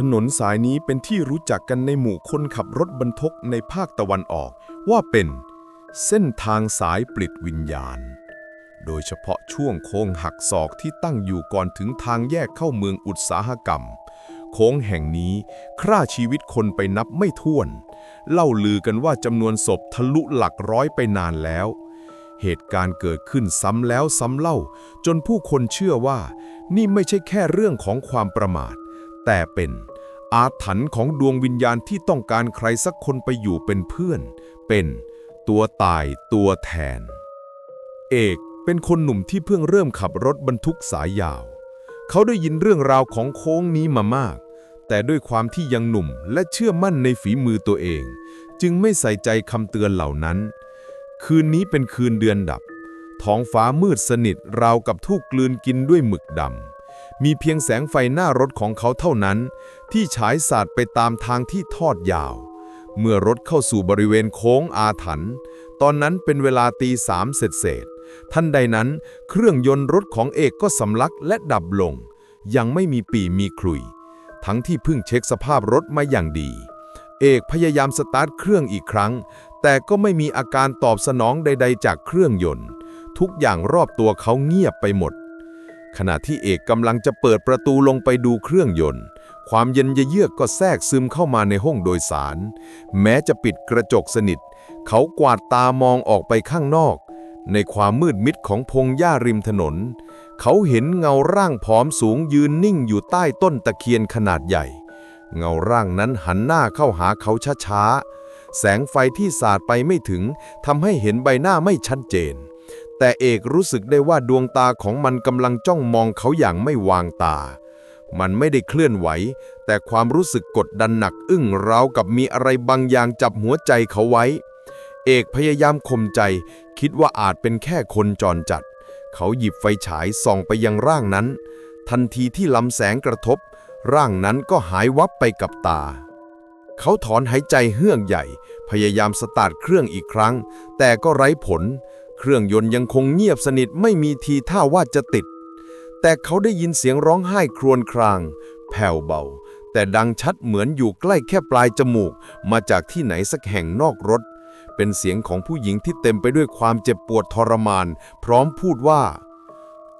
ถนนสายนี้เป็นที่รู้จักกันในหมู่คนขับรถบรรทุกในภาคตะวันออก ว่าเป็นเส้นทางสายปลิดวิญญาณ โดยเฉพาะช่วงโค้งหักศอกที่ตั้งอยู่ก่อนถึงทางแยกเข้าเมืองอุตสาหกรรม โค้งแห่งนี้ฆ่าชีวิตคนไปนับไม่ถ้วน เล่าลือกันว่าจำนวนศพทะลุหลักร้อยไปนานแล้ว เหตุการณ์เกิดขึ้นซ้ำแล้วซ้ำเล่า จนผู้คนเชื่อว่า นี่ไม่ใช่แค่เรื่องของความประมาท แต่เป็นอาถรรพ์ของดวงวิญญาณที่ต้องการใครสักคนไปอยู่เป็นเพื่อน เป็นตัวตายตัวแทน เอกเป็นคนหนุ่มที่เพิ่งเริ่มขับรถบรรทุกสายยาว เขาได้ยินเรื่องราวของโค้งนี้มามาก แต่ด้วยความที่ยังหนุ่มและเชื่อมั่นในฝีมือตัวเอง จึงไม่ใส่ใจคำเตือนเหล่านั้น คืนนี้เป็นคืนเดือนดับ ท้องฟ้ามืดสนิทราวกับถูกกลืนกินด้วยหมึกดำ มีเพียงแสงไฟหน้ารถของเขาเท่านั้น ที่ฉายสาดไปตามทางที่ทอดยาว เมื่อรถเข้าสู่บริเวณโค้งอาถรรพ์ตอนนั้นเป็นเวลาตีสามเสร็จเศษท่านใดนั้น เครื่องยนต์รถของเอกก็สำลักและดับลง ยังไม่มีปีมีคลุย ทั้งที่เพิ่งเช็คสภาพรถมาอย่างดี เอกพยายามสตาร์ทเครื่องอีกครั้ง แต่ก็ไม่มีอาการตอบสนองใด ๆ จากเครื่องยนต์ ทุกอย่างรอบตัวเขาเงียบไปหมด ขณะที่เอกกำลังจะเปิดประตูลงไปดูเครื่องยนต์ ความเย็นเยือกก็แทรกซึมเข้ามาในห้องโดยสาร แม้จะปิดกระจกสนิท เขากวาดตามองออกไปข้างนอก ในความมืดมิดของพงหญ้าริมถนน เขาเห็นเงาร่างผอมสูงยืนนิ่งอยู่ใต้ต้นตะเคียนขนาดใหญ่ เงาร่างนั้นหันหน้าเข้าหาเขาช้าๆแสงไฟที่สาดไปไม่ถึงทำให้เห็นใบหน้าไม่ชัดเจน แต่เอกรู้สึกได้ว่าดวงตาของมันกำลังจ้องมองเขาอย่างไม่วางตา มันไม่ได้เคลื่อนไหว แต่ความรู้สึกกดดันหนักอึ้งราวกับมีอะไรบางอย่างจับหัวใจเขาไว้ เอกพยายามข่มใจ คิดว่าอาจเป็นแค่คนจรจัด เขาหยิบไฟฉายส่องไปยังร่างนั้น ทันทีที่ลำแสงกระทบ ร่างนั้นก็หายวับไปกับตาเขาถอนหายใจเฮือกใหญ่ พยายามสตาร์ทเครื่องอีกครั้ง แต่ก็ไร้ผล เครื่องยนต์ยังคงเงียบสนิทไม่มีทีท่าว่าจะติด แต่เขาได้ยินเสียงร้องไห้ครวญคราง แผ่วเบา แต่ดังชัดเหมือนอยู่ใกล้แค่ปลายจมูก มาจากที่ไหนสักแห่งนอกรถ เป็นเสียงของผู้หญิงที่เต็มไปด้วยความเจ็บปวดทรมาน พร้อมพูดว่า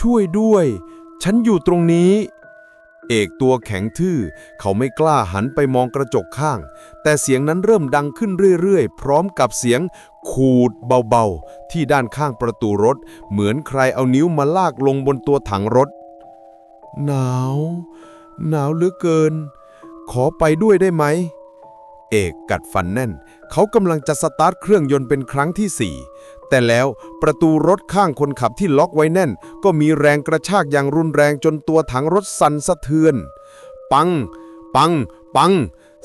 ช่วยด้วย ฉันอยู่ตรงนี้ เอกตัวแข็งทื่อ เขาไม่กล้าหันไปมองกระจกข้าง แต่เสียงนั้นเริ่มดังขึ้นเรื่อยๆ พร้อมกับเสียงขูดเบาๆ ที่ด้านข้างประตูรถ เหมือนใครเอานิ้วมาลากลงบนตัวถังรถ หนาว หนาวเหลือเกิน ขอไปด้วยได้ไหม เอกกัดฟันแน่น เขากำลังจะสตาร์ทเครื่องยนต์เป็นครั้งที่สี่ แต่แล้วประตูรถข้างคนขับที่ล็อกไว้แน่น ก็มีแรงกระชากอย่างรุนแรงจนตัวถังรถสั่นสะเทือน ปัง ปัง ปัง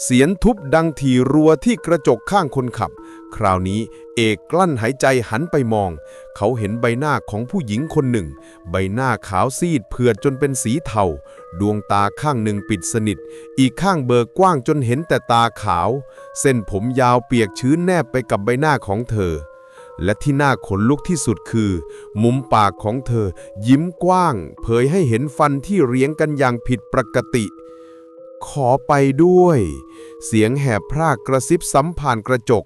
เสียงทุบดังถี่รัวที่กระจกข้างคนขับ คราวนี้เอกกลั้นหายใจหันไปมอง เขาเห็นใบหน้าของผู้หญิงคนหนึ่ง ใบหน้าขาวซีดเผือดจนเป็นสีเทา ดวงตาข้างหนึ่งปิดสนิท อีกข้างเบิกกว้างจนเห็นแต่ตาขาว เส้นผมยาวเปียกชื้นแนบไปกับใบหน้าของเธอ และที่น่าขนลุกที่สุดคือ มุมปากของเธอ ยิ้มกว้าง เผยให้เห็นฟันที่เรียงกันอย่างผิดปกติ ขอไปด้วย เสียงแหบพรากกระซิบซ้ำผ่านกระจก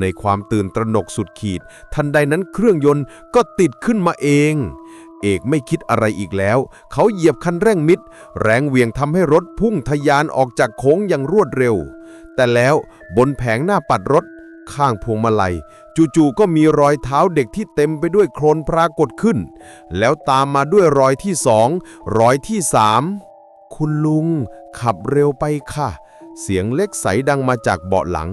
ในความตื่นตระหนกสุดขีด ทันใดนั้นเครื่องยนต์ก็ติดขึ้นมาเอง เอกไม่คิดอะไรอีกแล้ว เขาเหยียบคันเร่งมิด แรงเวียงทำให้รถพุ่งทะยานออกจากโค้งอย่างรวดเร็ว แต่แล้วบนแผงหน้าปัดรถข้างพวงมาลัย จู่ๆก็มีรอยเท้าเด็กที่เต็มไปด้วยโคลนปรากฏขึ้น แล้วตามมาด้วยรอยที่สองรอยที่สามคุณลุง ขับเร็วไปค่ะ เสียงเล็กใสดังมาจากเบาะหลัง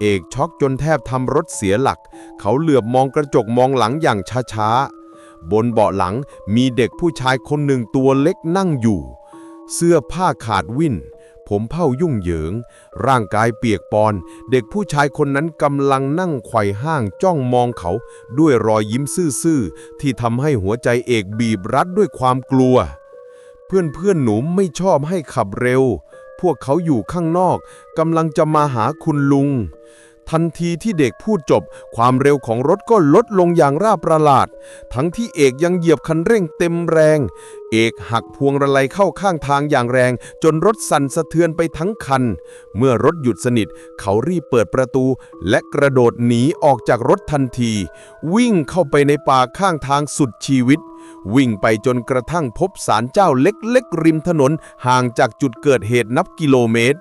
เอกช็อกจนแทบทำรถเสียหลัก เขาเหลือบมองกระจกมองหลังอย่างช้าๆ บนเบาะหลังมีเด็กผู้ชายคนหนึ่งตัวเล็กนั่งอยู่ เสื้อผ้าขาดวิ่น ผมเผ้ายุ่งเหยิง ร่างกายเปียกปอน เด็กผู้ชายคนนั้นกำลังนั่งไขว่ห้างจ้องมองเขา ด้วยรอยยิ้มซื่อๆ ที่ทำให้หัวใจเอกบีบรัดด้วยความกลัว เพื่อนๆหนูไม่ชอบให้ขับเร็ว พวกเขาอยู่ข้างนอกกำลังจะมาหาคุณลุงทันทีที่เด็กพูดจบ ความเร็วของรถก็ลดลงอย่างราบประหลาด ทั้งที่เอกยังเหยียบคันเร่งเต็มแรง เอกหักพวงระไลเข้าข้างทางอย่างแรง จนรถสั่นสะเทือนไปทั้งคัน เมื่อรถหยุดสนิท เขารีบเปิดประตู และกระโดดหนีออกจากรถทันที วิ่งเข้าไปในป่าข้างทางสุดชีวิต วิ่งไปจนกระทั่งพบศาลเจ้าเล็กๆ ริมถนนห่างจากจุดเกิดเหตุนับกิโลเมตร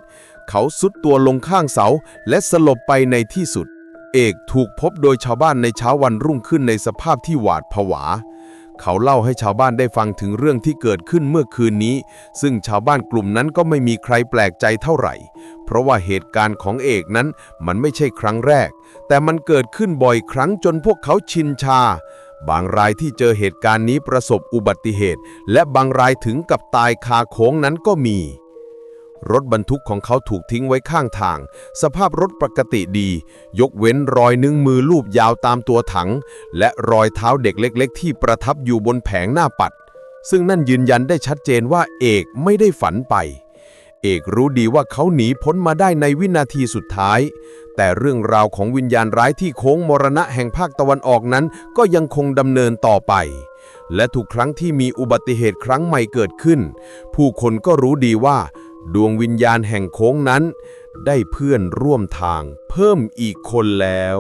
เขาสุดตัวลงข้างเสาและสลบไปในที่สุด เอกถูกพบโดยชาวบ้านในเช้าวันรุ่งขึ้นในสภาพที่หวาดผวา เขาเล่าให้ชาวบ้านได้ฟังถึงเรื่องที่เกิดขึ้นเมื่อคืนนี้ ซึ่งชาวบ้านกลุ่มนั้นก็ไม่มีใครแปลกใจเท่าไหร่ เพราะว่าเหตุการณ์ของเอกนั้นมันไม่ใช่ครั้งแรก แต่มันเกิดขึ้นบ่อยครั้งจนพวกเขาชินชา บางรายที่เจอเหตุการณ์นี้ประสบอุบัติเหตุ และบางรายถึงกับตายคาโค้งนั้นก็มี รถบรรทุกของเขาถูกทิ้งไว้ข้างทาง สภาพรถปกติดี ยกเว้นรอยนิ้วมือลูบยาวตามตัวถัง และรอยเท้าเด็กเล็ก ๆ ที่ประทับอยู่บนแผงหน้าปัด ซึ่งนั่นยืนยันได้ชัดเจนว่าเอกไม่ได้ฝันไป เอกรู้ดีว่าเขาหนีพ้นมาได้ในวินาทีสุดท้าย แต่เรื่องราวของวิญญาณร้ายที่โค้งมรณะแห่งภาคตะวันออกนั้น ก็ยังคงดำเนินต่อไปและทุกครั้งที่มีอุบัติเหตุครั้งใหม่เกิดขึ้น ผู้คนก็รู้ดีว่า ดวงวิญญาณแห่งโค้งนั้น ได้เพื่อนร่วมทางเพิ่มอีกคนแล้ว